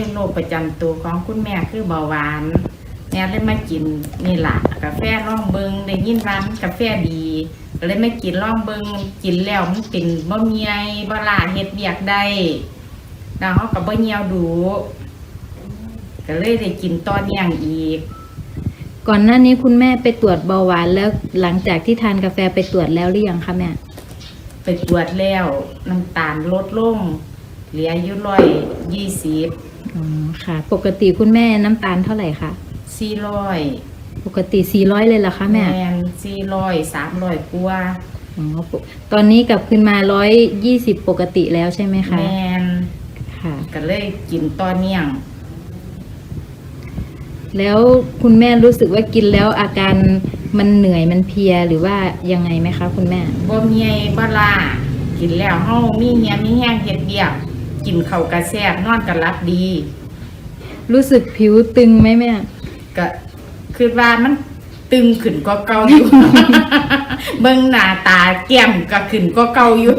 เป็นโรคประจำตัวของคุณแม่คือเบาหวาน แม่เลยมากินนี่ล่ะกาแฟร่องเบิงได้ยินร้านกาแฟดีก็เลยมากินร่องเบิงกินแล้วมันเป็นบ่เมียบ่ลาเฮ็ดเบียกได้แล้วเขาก็บ่เหี่ยวดูก็เลยได้กินตอนอย่างอีก ก่อนหน้านี้คุณแม่ไปตรวจเบาหวานแล้วหลังจากที่ทานกาแฟไปตรวจแล้วหรือยังคะแม่ไปตรวจแล้วน้ำตาลลดลงเหลืออยู่ร้อยยี่สิบ อ๋อค่ะ ปกติคุณแม่น้ำตาลเท่าไหร่คะสี่ร้อยปกติ 400 เลยเหรอคะแม่นสี่ร้อยสามร้อยกว่าอ๋อปกตอนนี้กลับขึ้นมา 120 ปกติแล้วใช่ไหมคะแมนค่ะ ก็เลยกินตอนเนียงแล้วคุณแม่รู้สึกว่ากินแล้วอาการมันเหนื่อยมันเพลียหรือว่ายังไงไหมคะคุณแม่บ่เมียบ่ลากินแล้วเฮามีเหียมีแห้งเฮ็ดเบียก กินข้าวกระแซบนอนก็หลับดี รู้สึกผิวตึงไหมแม่ ก็คือว่ามันตึงขึ้นกว่าเก่าอยู่ เบิ่งหน้าตาแก้มก็ขึ้นกว่าเก่าอยู่